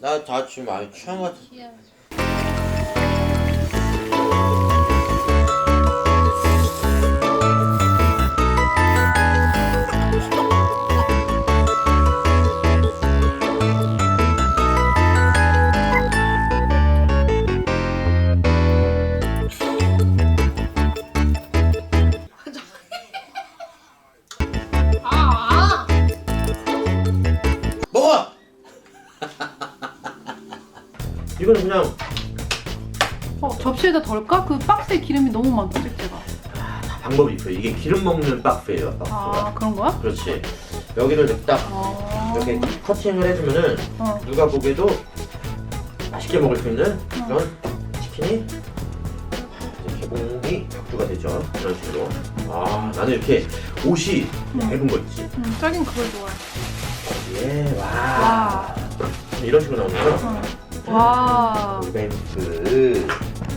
나 다 지금 취한 것 같아. 그냥 어, 접시에다 덜까? 그 박스에 기름이 너무 많다, 잭제가. 방법이 있어요. 이게 기름 먹는 박스예요. 박스가. 아, 그런 거야? 그렇지. 여기를 이렇게 딱 어. 이렇게 커팅을 해주면은 어. 누가 보기에도 맛있게 먹을 수 있는 그런 치킨이 개봉이 격주가 되죠. 이런 식으로. 아 나는 이렇게 옷이 얇은 거 있지. 응, 자긴 그걸 좋아해. 예, 와. 와. 이런 식으로 나오는 어. 와. 이벤트.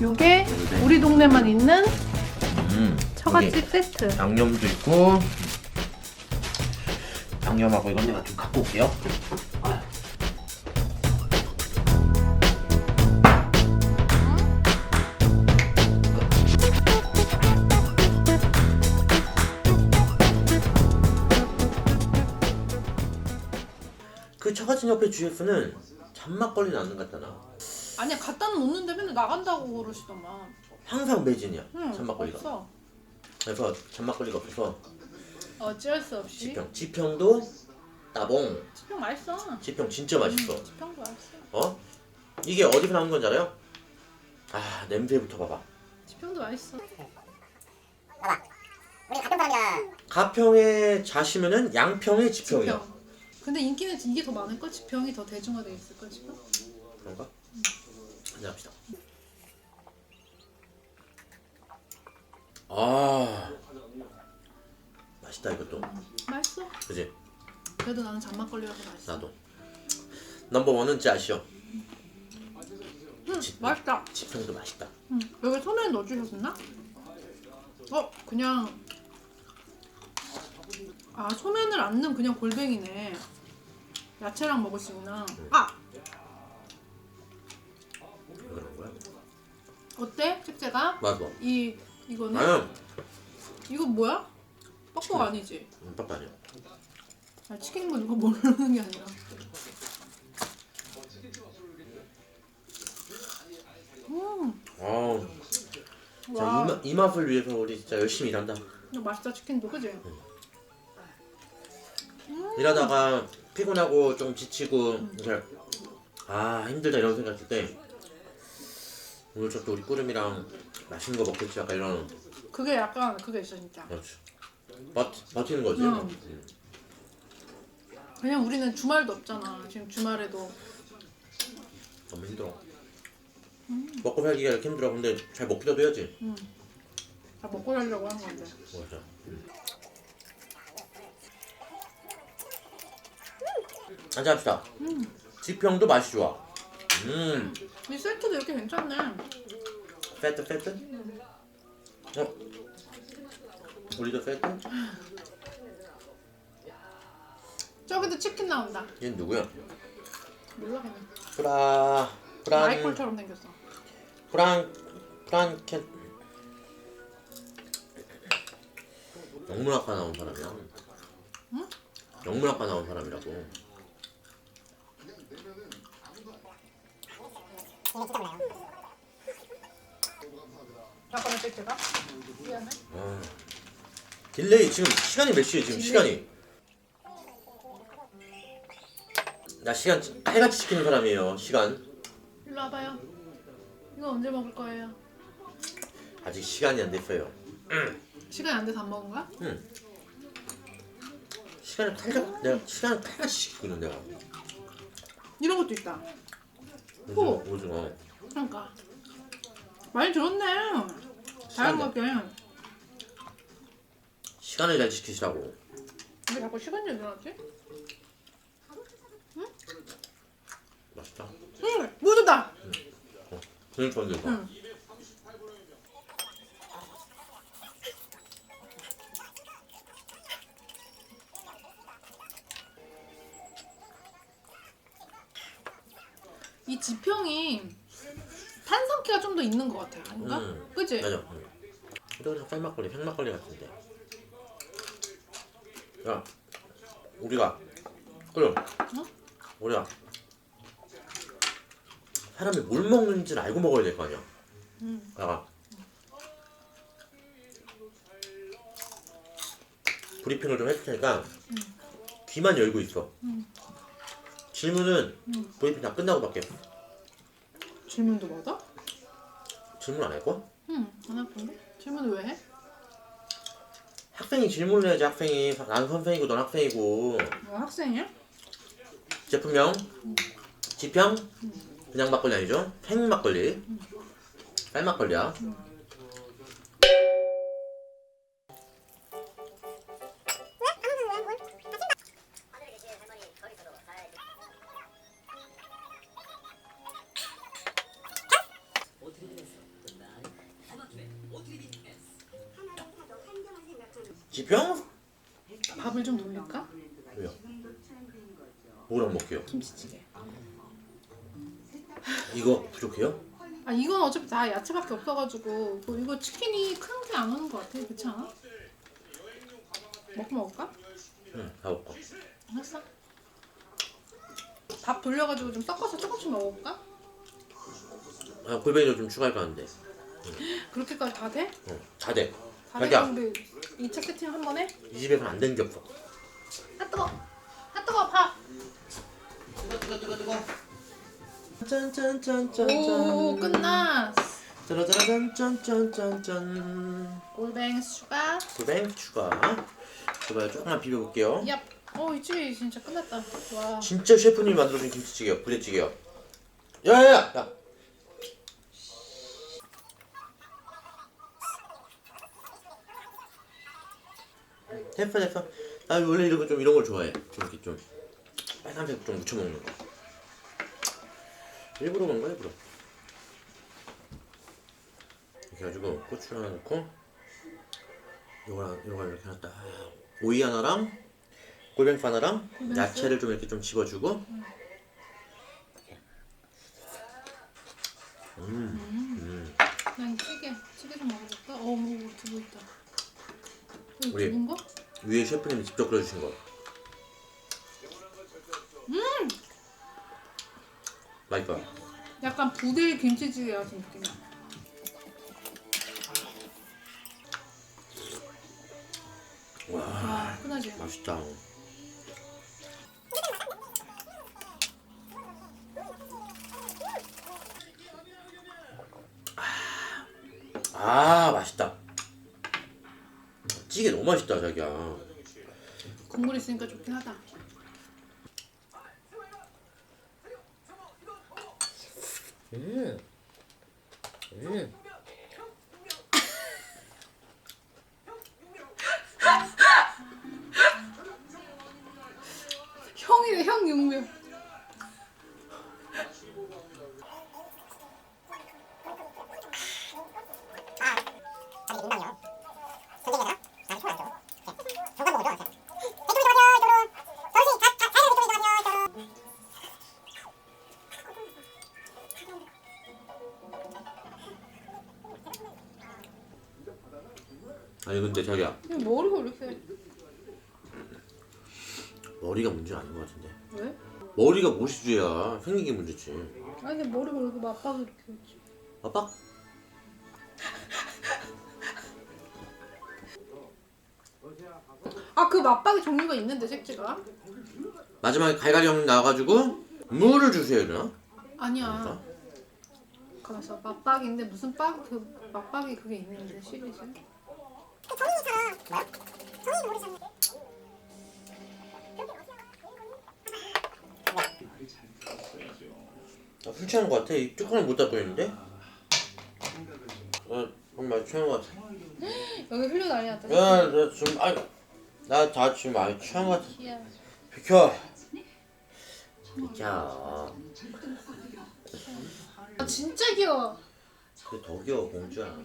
요게 우리 동네만 있는 음. 처갓집 세트. 양념도 있고 양념하고 이건 내가 좀 갖고 올게요. 그 처갓집 옆에 주유소는 잔막걸리는 안 갔잖아. 아니야, 갖다 놓는데 맨날 나간다고 그러시더만. 항상 매진이야. 응, 잔막걸리가. 없어. 그래서 잔막걸리가 없어서 어쩔 수 없이. 지평, 지평도 따봉. 지평 맛있어. 지평 진짜 맛있어. 응, 지평도 맛있어. 어? 이게 어디서 나온 건지 알아요? 아 냄새부터 봐봐. 지평도 맛있어. 우리 같은 사람이야. 가평에 자시면은 양평에 지평이야. 지평. 근데 인기는 이게 더 많을걸? 지평이 더 대중화돼 있을걸 지금? 그런가? 한잔 합시다. 아 맛있다 이것도. 맛있어. 그지? 그래도 나는 잔막걸리라서 맛있어. 나도. 넘버 원은 짜시오. 응, 지- 맛있다. 지평도 맛있다. 응. 여기 소면 넣어주셨나? 어, 그냥 아 소면을 안 넣은 그냥 골뱅이네. 야채랑 먹을 수 있나? 아 그런 거야? 어때? 책제가 맞아. 이 이거는 아유, 이거 뭐야? 뻑뻑 아니지? 음, 빡 아니야. 아, 치킨인 거 누가 모르는 게 아니라. 음, 어, 자, 와, 이, 마, 이 맛을 위해서 우리 진짜 열심히 일한다. 이거 맛있다 치킨도 그지? 일하다가 피곤하고 좀 지치고 이제 아 힘들다 이런 생각 들 때 오늘 저또 우리 꾸름이랑 맛있는 거 먹겠지? 약간 이런. 그게 약간 그게 있어 진짜. 그렇지. 버, 버티는 거지. 응. 음. 그냥 우리는 주말도 없잖아. 지금 주말에도. 너무 힘들어. 먹고 살기가 이렇게 힘들어. 근데 잘 먹기라도 해야지. 다 먹고 살려고 하는 건데. 맞아 한잔 합시다 지평도 맛이 좋아 음 이 세트도 이렇게 괜찮네. 페트 페트 어 우리도 페트 저기도 치킨 나온다. 얘는 누구야 몰라 그냥. 프라 프란 마이콜처럼 생겼어. 프랑 프란켄 영문학과 나온 사람이야. 응? 영문학과 나온 사람이라고. 잠깐만 세트가. 미안해. 아. 딜레이 지금 시간이 몇 시에 지금 시간이? 나 시간 해같이 지키는 사람이에요. 시간 일로 와봐요. 이거 언제 먹을 거예요? 아직 시간이 안 됐어요. 시간이 안 돼서 안 먹은 거야? 시간을 탈려 내가 시간을 탈같이 지키는 내가. 이런 것도 있다. 오징어, 오징어. 그러니까 많이 들었네. 다른 시간이- 시간을 잘 지키시라고. 왜 자꾸 시간 얘기하지? 맛있다. 응, 무드다. 그러니까 근데 응. 어, 이 지평이 탄산기가 좀 더 있는 것 같아 아닌가? 음. 그지? 맞아. 응. 이거 그냥 쌀막걸리, 생 막걸리 같은데. 야, 우리가 그럼 우리가 사람이 뭘 먹는지를 알고 먹어야 될 거 아니야. 음. 내가 브리핑을 좀 해줄 테니까 귀만 열고 있어. 음. 질문은 음. 브리핑 다 끝나고 받게. 질문도 받아? 질문 안 할 거야? 응, 안 할 건데? 질문을 왜 해? 학생이 질문을 해야지 학생이 나는 선생이고 넌 학생이고 너 학생이야? 제품명 지평 그냥 막걸리 아니죠? 생 막걸리 쌀 막걸리야 먹게요? 김치찌개 이거 부족해요? 아 이건 어차피 다 야채밖에 없어가지고 뭐 이거 치킨이 큰 게 안 오는 것 같아 그렇지 않아? 먹고 먹을까? 응, 다 먹고 알았어 밥 돌려가지고 좀 섞어서 조금씩 먹어볼까? 아, 골뱅이도 좀 추가할까 하는데 그렇게까지 다 돼? 어, 다 돼. 다 자기야. 되는데 2차 세팅 한 번에? 이 집에서는 안 되는 게 없어 아 뜨거! 짠짠짠짠짠. 오 끝났어. 짜라짜라짠짠짠짠짠 골뱅 추가. 골뱅 추가. 이거 조금만 비벼볼게요. 얍! 어이 찌개 진짜 끝났다. 와. 진짜 셰프님이 만들어준 김치찌개요. 부대찌개요. 야야야 야. 됐어 됐어 나 원래 이런 거 좀 이런 걸 좋아해. 좀 이렇게 좀 빨간색 좀 묻혀 먹는 거 일부러 그런 거야 일부러 이렇게 해가지고 고추 하나 넣고 요거랑 요거랑 이렇게 하나 딱 오이 하나랑 골뱅이 하나랑? 야채를 좀 이렇게 좀 집어주고 음, 난 찌개 찌개 좀 먹어볼까? 어머 두부 있다 이거 우리- 두부인가? 위에 셰프님이 직접 끓여주신 거. 맛있어. 약간 부대 김치찌개 같은 느낌이야 와, 와 끝나지? 맛있다. 아, 맛있다. 찌개 너무 맛있다, 자기야. 국물 있으니까 좋긴 하다 음. 음. 형이래 형 육묘 자기야 근데 머리가 왜 이렇게 머리가 문제는 아닌 것 같은데. 왜? 머리가 죄야? 생긴 게 문제지. 아니 근데 머리가 왜 이렇게 맞박이 이렇게 했지 아빠? 아그 맞박이 종류가 있는데 색지가? 마지막에 갈갈이 형 나와가지고 물을 주세요 이러나? 아니야 가만있어 맞박인데 무슨 박? 그 맞박이 그게 있는데 시리즈 나술 취한 것 같아. 이 뚜껑을 못 닫고 있는데. 나 정말 취한 것 같아. 여기 흘려 난리 났다 야, 나 지금 아니, 나다 지금 많이 취한 것 같아. 귀여워. 비켜. 비켜. 아 진짜 귀여워 그 덕이여 공주야.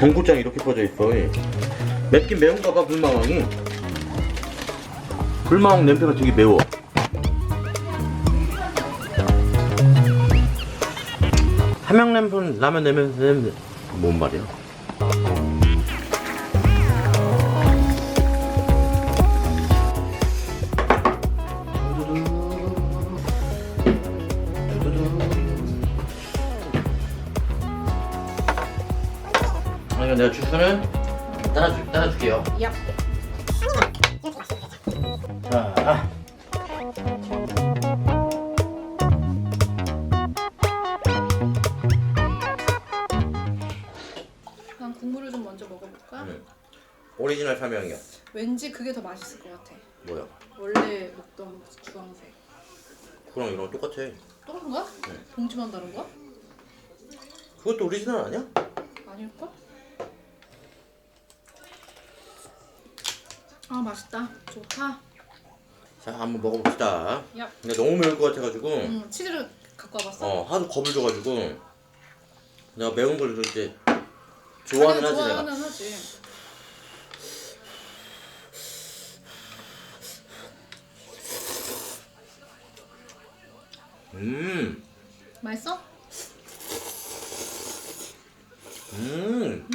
경고장이 이렇게 퍼져 있어. 이. 맵긴 매운가 봐, 불마왕이. 불마왕 냄새가 되게 매워. 함양 라면 라면 냄새. 뭔 말이야? 내가 주스는 따라줄 따라줄게요. 얍. 자. 난 국물을 좀 먼저 먹어볼까? 음. 오리지널 삼양이야. 왠지 그게 더 맛있을 것 같아. 뭐야? 원래 먹던 주황색. 그랑 이랑 똑같아. 다른 거야? 네. 봉지만 다른 거야? 그것도 오리지널 아니야? 아닐걸? 아 맛있다. 좋다. 자, 한번 먹어봅시다. 야, 근데 너무 매울 것 같아가지고, 음, 치즈를 갖고 와봤어? 어, 하도 겁을 줘가지고, 내가 매운 걸 이제 좋아하는 하지 내가. 좋아하는 하지. 음, 맛있어? 음,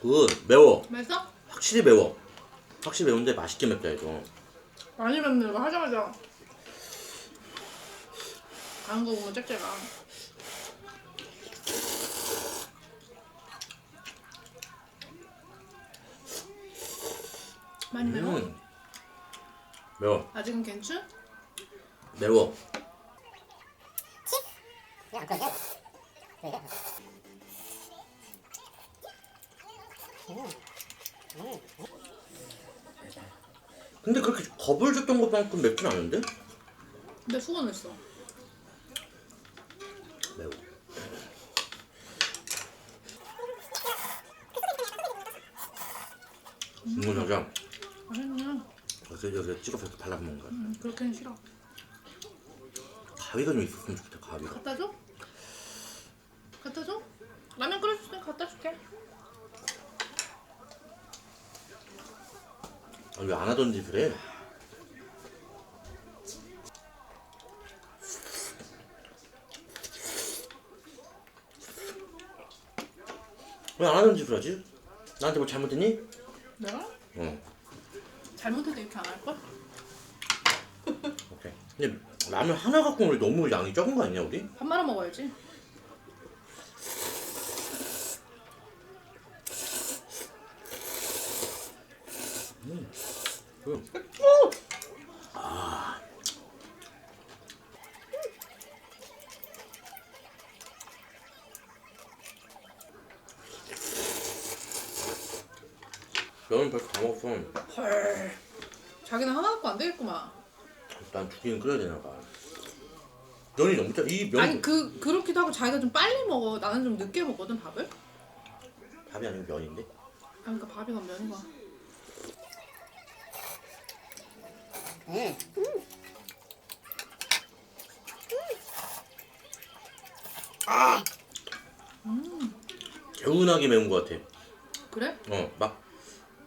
굿, 매워. 맛있어? 확실히 매워. 확실히 매운데 맛있게 맵다 이거. 많이 맵네 이거 하자마자. 다른 거 보면 짹짹아. 많이 매워? 음, 매워, 아직은 괜찮? 매워. 근데 그렇게 겁을 줬던 것만큼 맵진 않은데? 근데 수건 했어. 매워. 이건 여자 맛있네. 여기 여기 찍어서 이렇게 발라 먹는 거야. 음, 그렇게는 싫어. 가위가 좀 있었으면 좋겠다. 가위가. 갖다 줘? 갖다 줘? 라면 끓여줄 때 갖다 줄게. 아, 왜안 하던 짓을 해? 왜안 하던 짓을 하지? 나한테 뭐 잘못했니? 내가? 어, 잘못해도 이렇게 안 할걸? 오케이. 근데 라면 하나 갖고 우리 너무 양이 적은 거 아니냐 우리? 밥 말아 먹어야지. 면은 벌써 다 먹었어. 헐. 자기는 하나 갖고 안 되겠구만. 두 개는 끓여야 되나 봐. 면이 너무 짜. 이 면. 아니 그 그렇기도 하고 자기가 좀 빨리 먹어. 나는 좀 늦게 먹거든 밥을. 밥이 아니고 면인데. 아 그러니까 밥이가 면이 가. 개운하게 매운 것 같아. 그래? 어, 막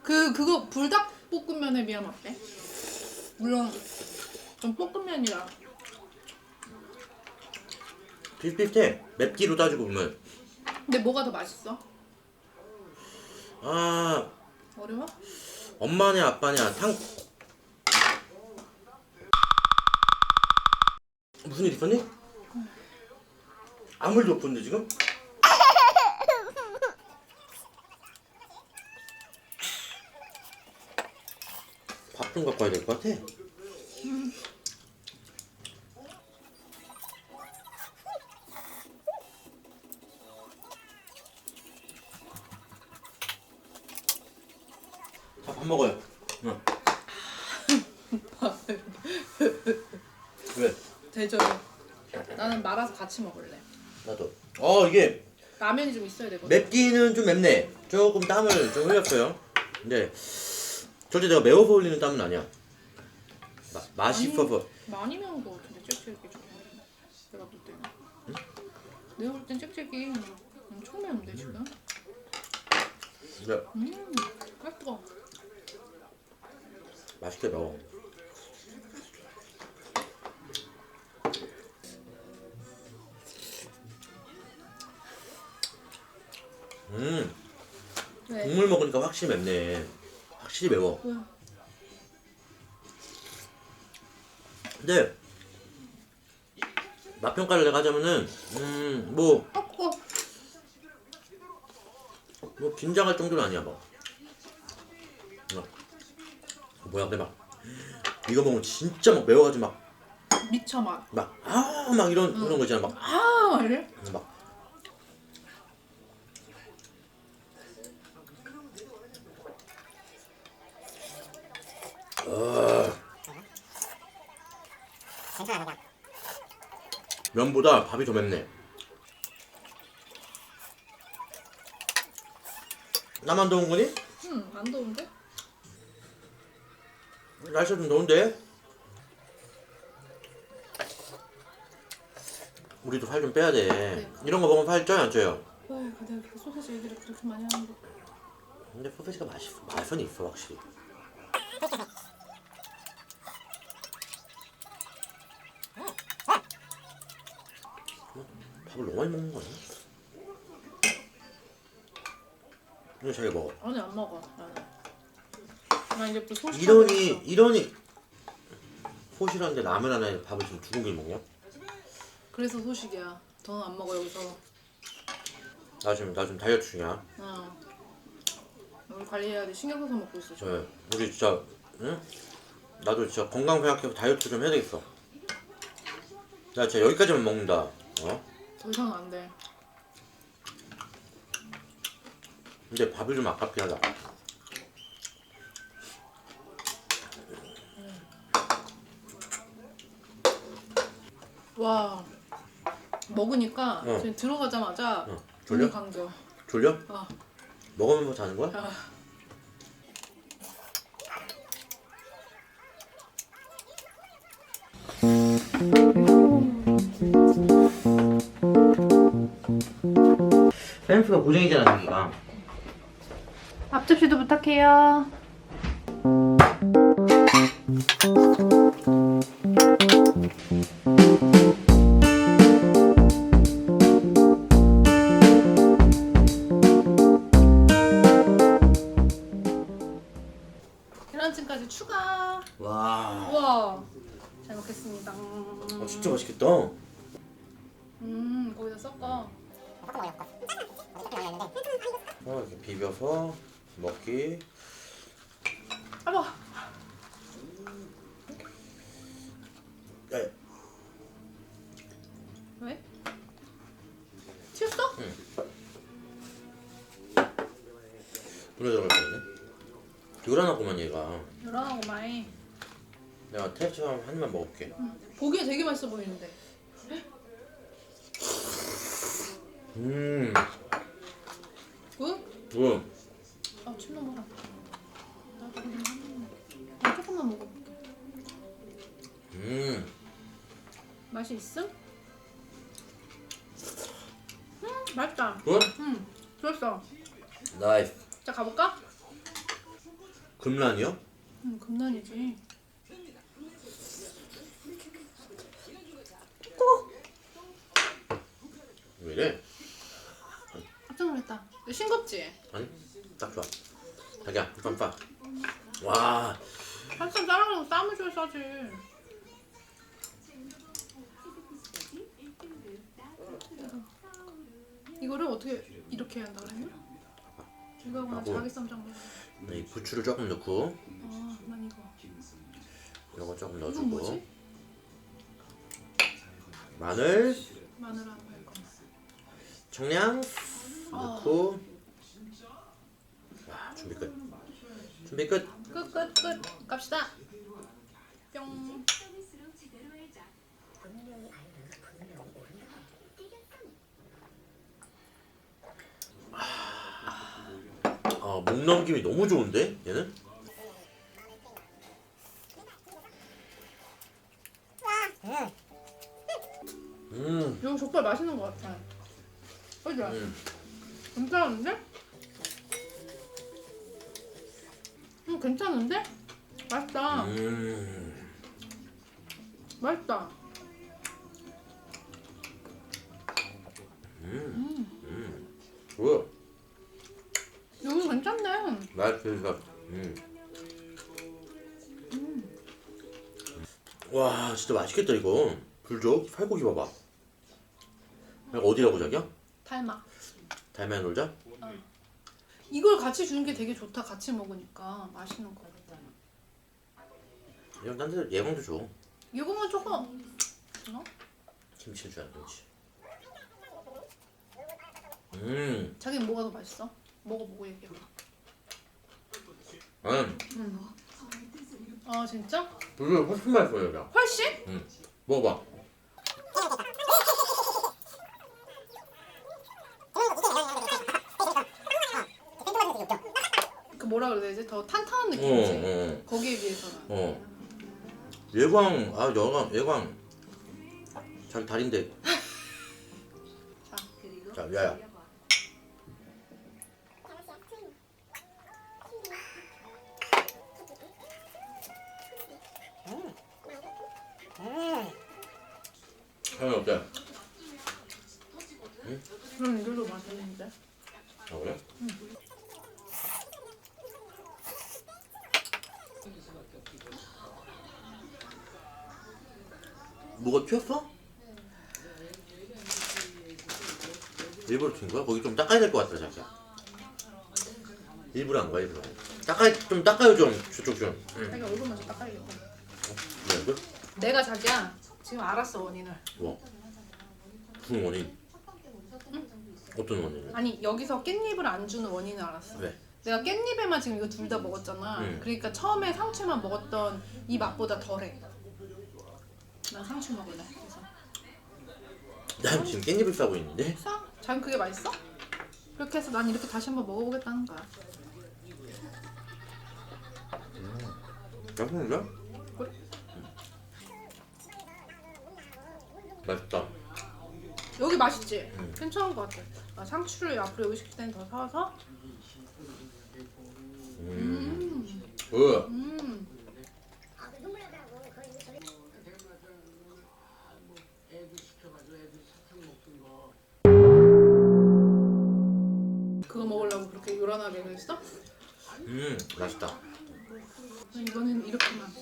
그 그거 불닭볶음면에 비하면 어때? 물론 좀 볶음면이라. 비슷비슷해. 맵기로 따지고 보면. 근데 뭐가 더 맛있어? 아, 어려워? 엄마냐 아빠냐 상. 무슨 일 있었니? 아무 일도 없었는데 지금? 밥 좀 갖고 와야 될 것 같아. 밥 먹어요. 응. 왜? 대접이. 나는 말아서 같이 먹을래. 나도. 어 이게 라면이 좀 있어야 되거든. 맵기는 좀 맵네. 조금 땀을 좀 흘렸어요. 근데 절대 내가 매워서 흘리는 땀은 아니야. 마, 맛있어서. 많이 매운 거 같은데 짹짹이 좀. 내가 볼 때는. 내가 볼 땐 짹짹이 엄청 매운데 지금. 근데 음, 맛있어. 맛있게 매워. 음 네. 국물 먹으니까 확실히 맵네. 확실히 매워. 응. 근데 맛 평가를 내가 하자면은 음뭐 어, 어. 뭐 긴장할 정도는 아니야 뭐. 어. 뭐야 근데 막 이거 먹으면 진짜 막 매워가지고 막 미쳐 맛. 막아막 이런 그런 거 있잖아 막, 아, 이래? 막 어. 면보다 밥이 더 맵네. 나만 더운 거니? 응, 안 더운데? 날씨가 좀 더운데? 우리도 살 좀 빼야 돼. 이런 거 먹으면 살 쪄요, 안 쪄요? 어, 내가 그 소세지 얘기를 그렇게 많이 하는데. 근데 소세지가 맛있어. 맛은 있어, 확실히. 밥을 너무 많이 먹는 거야. 이거 자기 먹어. 나는. 나 이제 또 소식. 이러니, 이러니. 소시라는데 라면 하나에 밥을 지금 두 공기 먹냐? 그래서 소식이야. 더는 안 먹어 여기서. 나 지금, 나 지금 다이어트 중이야. 어. 우리 관리해야 돼. 신경 써서 먹고 있어. 지금. 저 우리 진짜 응? 나도 진짜 건강 생각해서 다이어트 좀 해야 되겠어. 나 진짜 여기까지만 먹는다. 어? 더 이상은 안 돼. 근데 밥이 좀 아깝긴 하다. 와. 먹으니까 어. 지금 들어가자마자 어. 눈이 졸려? 감겨. 졸려? 아. 먹으면서 자는 거야? 아. 펜스가 고정이잖아 여기가. 앞접시도 부탁해요. 계란찜까지 추가. 와. 우와. 잘 먹겠습니다. 아, 진짜 맛있겠다. 음, 거기다 섞어. 어, 이렇게 비벼서 먹기. 아봐. 야, 왜? 튀었어? 노래 들어갈 거네. 요란하구만 얘가. 요란하고 마이. 내가 테스트처럼 한 입만 먹을게. 보기에 되게 맛있어 보이는데. 이래? 깜짝 놀랐다. 싱겁지? 아니 딱 좋아 자기야 봐 와, 한참 싸라고 쌈을 줘야 싸지. 이거를 어떻게 이렇게 해야 한다? 이거 그냥 하고. 자기 쌈장 먹어. 이 부추를 조금 넣고 아, 난 이거. 이거 조금 이건 넣어주고 뭐지? 마늘. 청량 아. 넣고 와 준비 끝 준비 끝 끝, 끝, 끝. 갑시다. 뿅. 아, 목 넘김이 너무 좋은데? 얘는? 음, 이거 족발 맛있는 것 같아. 그죠? 음. 괜찮은데? 음, 괜찮은데? 맛있다. 음. 맛있다. 음. 뭐야? 여기 괜찮네. 맛있어. 음. 와, 진짜 맛있겠다 이거. 불족 살고기 봐봐. 어디라고 자기야? 닮아. 달면 놀자? 이걸 같이 주는 게 되게 좋다. 같이 먹으니까 맛있는 거. 이런 딴데 예방도 줘. 이거만 조금. 어? 김치를 줘야 되지. 음, 자기는 뭐가 더 맛있어? 먹어보고 얘기해봐. 음, 음. 아 진짜? 불족 훨씬 맛있어 여기가. 훨씬? 먹어봐. 그 뭐라 그래야 되지? 더 탄탄한 어, 느낌이지. 어, 거기에 비해서는. 어. 예광, 아 여광, 예광. 자기 다리인데. 자, 자, 야야. 형이 어때? 그럼 이걸로 맛있는데? 아 그래? 뭐가 튀었어? 일부러 튄 거야? 거기 좀 닦아야 될 것 같아 자기야 일부러 한 거야 일부러 닦아야 좀 닦아요 좀 저쪽 좀 응. 자기가 얼굴 먼저 닦아야겠다. 뭐 이거? 내가 자기야 지금 알았어 원인을. 뭐? 무슨 원인? 어떤 원인을? 아니 여기서 깻잎을 안 주는 원인을 알았어. 왜? 내가 깻잎에만 지금 이거 둘 다 먹었잖아. 응. 그러니까 처음에 상추만 먹었던 이 맛보다 덜해. 난 상추 먹을래. 그래서 난 지금 깻잎을 싸고 있는데 싸? 자기 그게 맛있어? 그렇게 해서 난 이렇게 다시 한번 먹어보겠다는 거야. 맛있는데? 그래? 맛있다 여기 맛있지? 응. 괜찮은 것 같아. 아, 상추를 앞으로 여기 시킬 때는 더 사와서. 음. 음. 으. 요란하게 그랬어? 음 맛있다 이거는 이렇게만.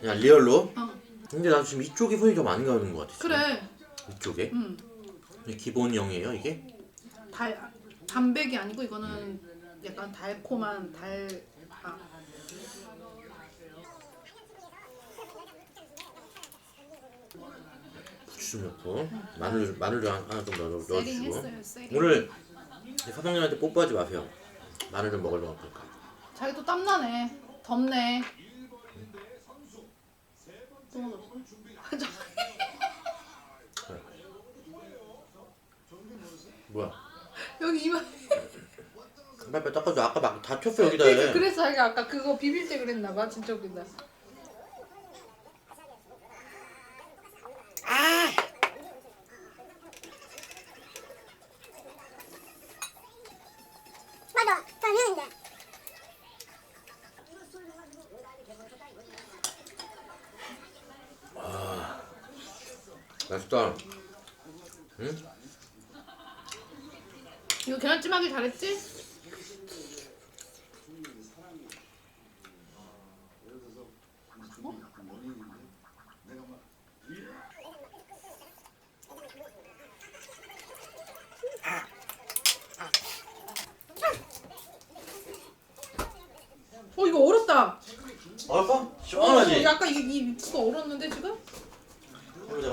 그냥 리얼로 어. 근데 나 지금 이쪽에 손이 더 많이 가는 것 같아 지금. 그래. 이쪽에 음. 이게 기본형이에요 이게? 달 단백이 아니고 이거는 약간 달콤한 달. 아. 부추 좀 넣고 마늘 마늘 좀 하나 좀 넣어 넣어주시고 세링했어요. 세링. 오늘 사장님한테 뽀뽀하지 마세요 마늘 좀 먹으려고 그러니까 자기 또 땀나네. 덥네. 뭐야 여기 이마. 빨리 닦아줘 아까 막 다쳤어 여기다 그래서, 그래서 자기가 아까 그거 비빌 때 그랬나 봐. 진짜 웃긴다.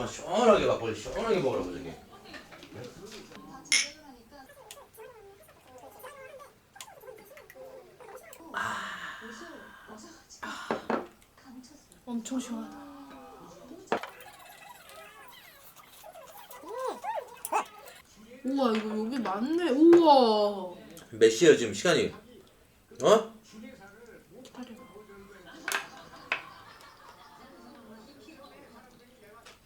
시원하게 막걸리 시원하게 먹으라고 저기. 아. 엄청 시원하다. 우와 이거 여기 많네. 우와. 몇 시에요 지금 시간이? 어?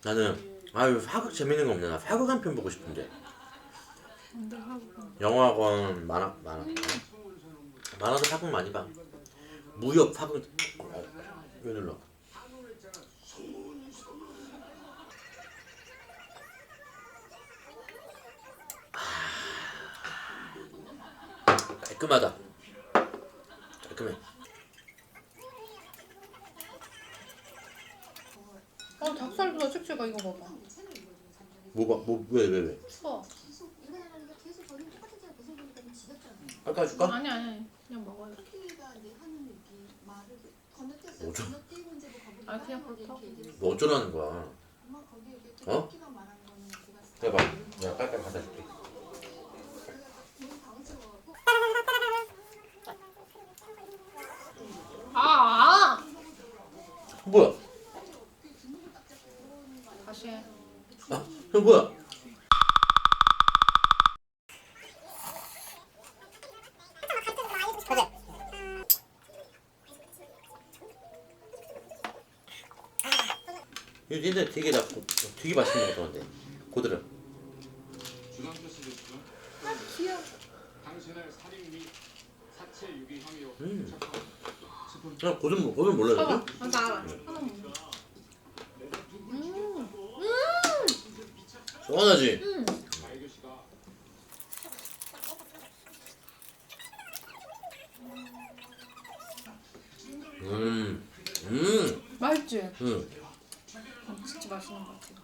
나는 아유 사극 재밌는 거 없나? 나 사극 한 편 보고 싶은데. 하고. 영화관 만화 만화 만화도 사극 많이 봐. 무협 사극 어, 왜 눌러? 아, 깔끔하다. 깔끔해. 어 닭살보다 씩씩하 이거 봐봐. 뭐가 뭐 왜 왜 왜? 추워. 깎아줄까? 아니 아니 아니. 그냥 먹어요. 뭐죠? 아 그냥 그렇다고. 너 어쩌라는 거야? 어? 해봐. 내가 깔깔 갖다 줄게. 아, 아. 뭐야? 다시 해. 아, 형 뭐야? 이거 진짜 되게 나 고- 되게 맛있는 것 같던데 고드름 혐의로 음. 나 고드름 고드름 몰라요 봐봐. 아, 나 알아. 하나 먹어. 음. 시 원하지? 음. 씨가 음, 음, 맛있지? 음. 어, 진짜 맛있는 것 같아.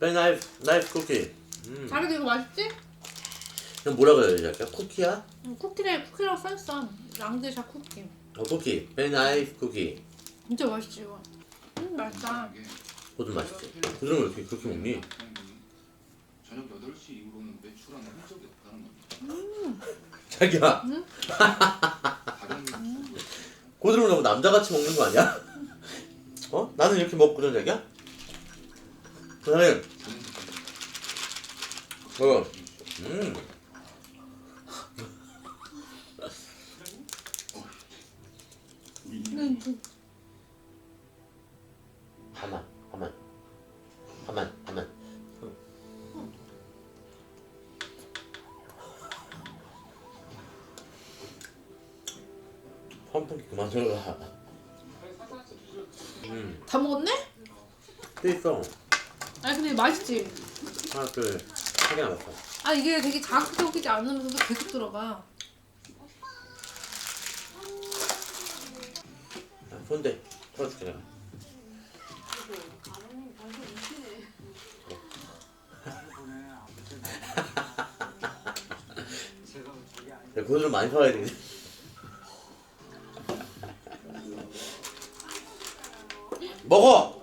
백 나이프 나이프 쿠키. 음. 자기도 이거 맛있지? 이건 뭐라 그래야 되지? 아까? 쿠키야? 응, 쿠키래 쿠키라고 써있어. 랑드샤 쿠키. 어 쿠키. 백 나이프 쿠키. 진짜 맛있지 이거. 음 맛있다. 고드름 맛있지? 고드름 왜 이렇게 그렇게 먹니? 저녁 8시 이후로는 외출한 흔적이 없다는 겁니다. 자기야. 응? 다른 고드름을 너무 남자같이 먹는 거 아니야? 어? 나는 이렇게 먹거든 자기야? 그다음에 먹어 음 음, 하나 둘세개 남았어 아 이게 되게 자극적이지 않으면서도 계속 들어가. 아, 손대 털어줄게 내가 야, 그거를 많이 사와야 되겠네 먹어! 먹어!